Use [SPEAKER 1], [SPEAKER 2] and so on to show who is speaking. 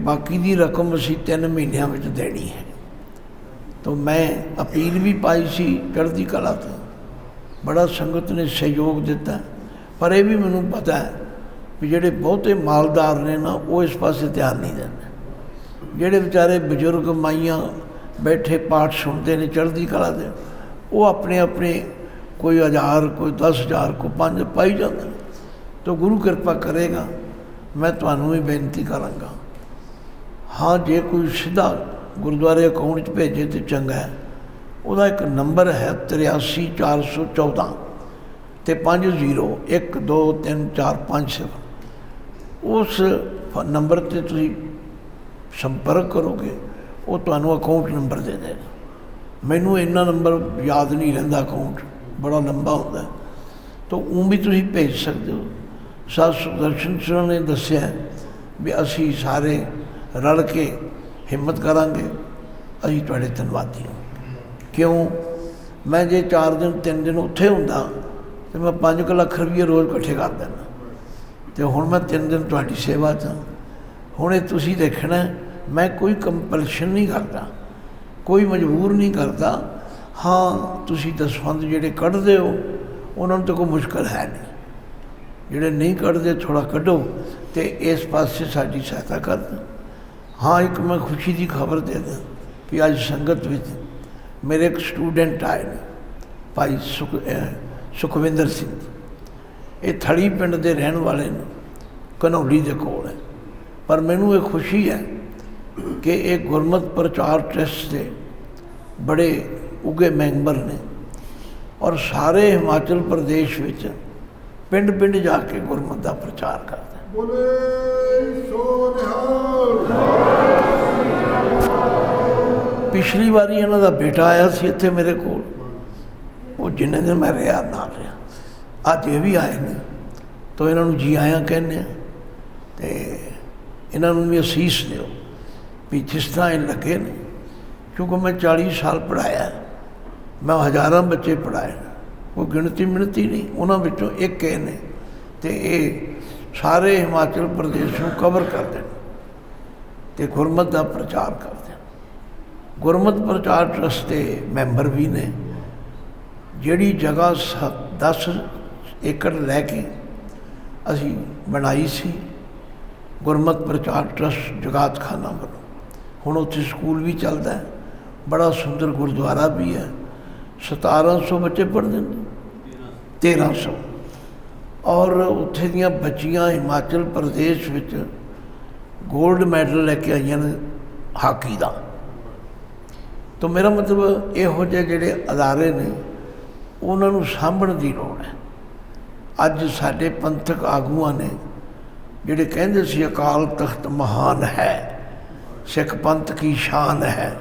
[SPEAKER 1] ਬਾਕੀ ਦੀ ਰਕਮ ਅਸੀਂ 3 ਮਹੀਨਿਆਂ ਵਿੱਚ ਦੇਣੀ ਹੈ। ਤਾਂ ਮੈਂ ਅਪੀਲ ਵੀ ਪਾਈ ਸੀ ਚੜ੍ਹਦੀ ਕਲਾ ਤੋਂ। ਬੜਾ ਸੰਗਤ ਨੇ ਸਹਿਯੋਗ ਦਿੱਤਾ। ਪਰ ਇਹ ਵੀ ਮੈਨੂੰ ਪਤਾ ਹੈ ਵੀ ਜਿਹੜੇ ਬਹੁਤੇ ਮਾਲਦਾਰ ਨੇ ਨਾ, ਉਹ ਇਸ ਪਾਸੇ ਧਿਆਨ ਨਹੀਂ ਦਿੰਦੇ। ਜਿਹੜੇ ਵਿਚਾਰੇ ਬਜ਼ੁਰਗ ਮਾਈਆਂ ਬੈਠੇ ਪਾਠ ਸੁਣਦੇ ਨੇ ਚੜ੍ਹਦੀ ਕਲਾ ਦੇ, ਉਹ ਆਪਣੇ ਆਪਣੇ ਕੋਈ ਹਜ਼ਾਰ, ਕੋਈ 10000 ਕੋਈ ਪੰਜ ਪਾਈ ਜਾਂਦੇ ਨੇ। ਤਾਂ ਗੁਰੂ ਕਿਰਪਾ ਕਰੇਗਾ, ਮੈਂ ਤੁਹਾਨੂੰ ਵੀ ਬੇਨਤੀ ਕਰਾਂਗਾ। ਹਾਂ, ਜੇ ਕੋਈ ਸਿੱਧਾ ਗੁਰਦੁਆਰੇ ਅਕਾਊਂਟ 'ਚ ਭੇਜੇ ਤੇ ਚੰਗਾ ਹੈ। ਉਹਦਾ ਇੱਕ ਨੰਬਰ ਹੈ 83414 ਤੇ 50123450 ਉਸ ਫ- ਨੰਬਰ ਤੇ ਤੁਸੀਂ ਸੰਪਰਕ ਕਰੋਗੇ, ਉਹ ਤੁਹਾਨੂੰ ਅਕਾਊਂਟ ਨੰਬਰ ਦੇ ਦੇਗਾ। ਮੈਨੂੰ ਇੰਨਾ ਨੰਬਰ ਯਾਦ ਨਹੀਂ ਰਹਿੰਦਾ ਅਕਾਊਂਟ, ਬੜਾ ਲੰਬਾ ਹੁੰਦਾ। ਤਾਂ ਉਹ ਵੀ ਤੁਸੀਂ ਭੇਜ ਸਕਦੇ ਹੋ। ਸਾਧ ਸੁਦਰਸ਼ਨ ਸਿੰਘ ਨੇ ਦੱਸਿਆ ਵੀ ਅਸੀਂ ਸਾਰੇ ਰਲ ਕੇ ਹਿੰਮਤ ਕਰਾਂਗੇ। ਅਸੀਂ ਤੁਹਾਡੇ ਧੰਨਵਾਦੀ ਹਾਂ। ਕਿਉਂ? ਮੈਂ ਜੇ 4 ਦਿਨ 3 ਦਿਨ ਉੱਥੇ ਹੁੰਦਾ, ਤੇ ਮੈਂ 5 ਲੱਖ ਰੁਪਏ ਰੋਜ਼ ਇਕੱਠੇ ਕਰ ਦਿੰਦਾ। ਤੇ ਹੁਣ ਮੈਂ 3 ਦਿਨ ਤੁਹਾਡੀ ਸੇਵਾ 'ਚ ਹਾਂ। ਹੁਣ ਇਹ ਤੁਸੀਂ ਦੇਖਣਾ, ਮੈਂ ਕੋਈ ਕੰਪਲਸ਼ਨ ਨਹੀਂ ਕਰਦਾ, ਕੋਈ ਮਜਬੂਰ ਨਹੀਂ ਕਰਦਾ। ਹਾਂ, ਤੁਸੀਂ ਦਸਵੰਦ ਜਿਹੜੇ ਕੱਢਦੇ ਹੋ, ਉਹਨਾਂ ਨੂੰ ਤਾਂ ਕੋਈ ਮੁਸ਼ਕਲ ਹੈ ਨਹੀਂ। ਜਿਹੜੇ ਨਹੀਂ ਕੱਢਦੇ ਥੋੜਾ ਕੱਢੋ, ਤੇ ਇਸ ਪਾਸੇ ਸਾਡੀ ਸਹਾਇਤਾ ਕਰ ਦਿਓ। ਹਾਂ, ਇੱਕ ਮੈਂ ਖੁਸ਼ੀ ਦੀ ਖਬਰ ਦੇ ਦਾਂ ਕਿ ਅੱਜ ਸੰਗਤ ਵਿੱਚ ਮੇਰੇ ਇੱਕ ਸਟੂਡੈਂਟ ਆਏ ਨੇ, ਭਾਈ ਸੁਖ ਸੁਖਵਿੰਦਰ ਸਿੰਘ। ਇਹ ਥੜੀ ਪਿੰਡ ਦੇ ਰਹਿਣ ਵਾਲੇ ਨੇ ਕਨੌਲੀ ਦੇ ਕੋਲ ਹੈ। ਪਰ ਮੈਨੂੰ ਇਹ ਖੁਸ਼ੀ ਹੈ ਕਿ ਇਹ ਗੁਰਮਤ ਪ੍ਰਚਾਰ ਟਰਸਟ ਦੇ ਬੜੇ ਉੱਗੇ ਮੈਂਬਰ ਨੇ ਔਰ ਸਾਰੇ ਹਿਮਾਚਲ ਪ੍ਰਦੇਸ਼ ਵਿੱਚ ਪਿੰਡ ਪਿੰਡ ਜਾ ਕੇ ਗੁਰਮਤ ਦਾ ਪ੍ਰਚਾਰ ਕਰਦੇ
[SPEAKER 2] ਬੋਲੇ ਸੋ ਨਿਹਾਲ
[SPEAKER 1] ਪਿਛਲੀ ਵਾਰੀ ਇਹਨਾਂ ਦਾ ਬੇਟਾ ਆਇਆ ਸੀ ਇੱਥੇ ਮੇਰੇ ਕੋਲ। ਉਹ ਜਿੰਨੇ ਦਿਨ ਮੈਂ ਰਿਹਾ, ਨਾਲ ਰਿਹਾ। ਅੱਜ ਇਹ ਵੀ ਆਏ ਨੇ। ਤਾਂ ਇਹਨਾਂ ਨੂੰ ਜੀ ਆਇਆਂ ਕਹਿੰਦੇ ਆ। ਤੇ ਇਹਨਾਂ ਨੂੰ ਵੀ ਅਸੀਸ ਦਿਓ ਵੀ ਜਿਸ ਤਰ੍ਹਾਂ ਇਹ ਲੱਗੇ ਨੇ। ਕਿਉਂਕਿ ਮੈਂ 40 ਸਾਲ ਪੜਾਇਆ ਮੈਂ ਹਜ਼ਾਰਾਂ ਬੱਚੇ ਪੜਾਏ ਕੋਈ ਗਿਣਤੀ ਮਿਣਤੀ ਨਹੀਂ। ਉਹਨਾਂ ਵਿੱਚੋਂ ਇੱਕ ਇਹ ਨੇ। ਤੇ ਇਹ ਸਾਰੇ ਹਿਮਾਚਲ ਪ੍ਰਦੇਸ਼ ਨੂੰ ਕਵਰ ਕਰਦੇ ਨੇ। ਤੇ ਗੁਰਮਤ ਦਾ ਪ੍ਰਚਾਰ ਕਰਦੇ ਗੁਰਮਤ ਪ੍ਰਚਾਰ ਟਰਸਟ ਦੇ ਮੈਂਬਰ ਵੀ ਨੇ, ਜਿਹੜੀ ਜਗ੍ਹਾ 10 ਏਕੜ ਲੈ ਕੇ ਅਸੀਂ ਬਣਾਈ ਸੀ ਗੁਰਮਤ ਪ੍ਰਚਾਰ ਟਰਸਟ ਜਗਾਤਖਾਨਾ ਵੱਲੋਂ। ਹੁਣ ਉੱਥੇ ਸਕੂਲ ਵੀ ਚੱਲਦਾ ਹੈ, ਬੜਾ ਸੁੰਦਰ ਗੁਰਦੁਆਰਾ ਵੀ ਹੈ 1700 ਬੱਚੇ ਪੜ੍ਹਦੇ ਨੇ 1300 ਔਰ ਉੱਥੇ ਦੀਆਂ ਬੱਚੀਆਂ ਹਿਮਾਚਲ ਪ੍ਰਦੇਸ਼ ਵਿੱਚ 골ਡ ਮੈਡਲ ਲੈ ਕੇ ਆਈਆਂ ਨੇ ਹਾਕੀ ਦਾ। ਤਾਂ ਮੇਰਾ ਮਤਲਬ ਇਹੋ ਜਿਹੇ ਜਿਹੜੇ ਅਦਾਰੇ ਨੇ, ਉਹਨਾਂ ਨੂੰ ਸਾਂਭਣ ਦੀ ਲੋੜ ਹੈ। ਅੱਜ ਸਾਡੇ ਪੰਥਕ ਆਗੂਆਂ ਨੇ ਜਿਹੜੇ ਕਹਿੰਦੇ ਸੀ ਅਕਾਲ ਤਖਤ ਮਹਾਨ ਹੈ, ਸਿੱਖ ਪੰਥ ਕੀ ਸ਼ਾਨ ਹੈ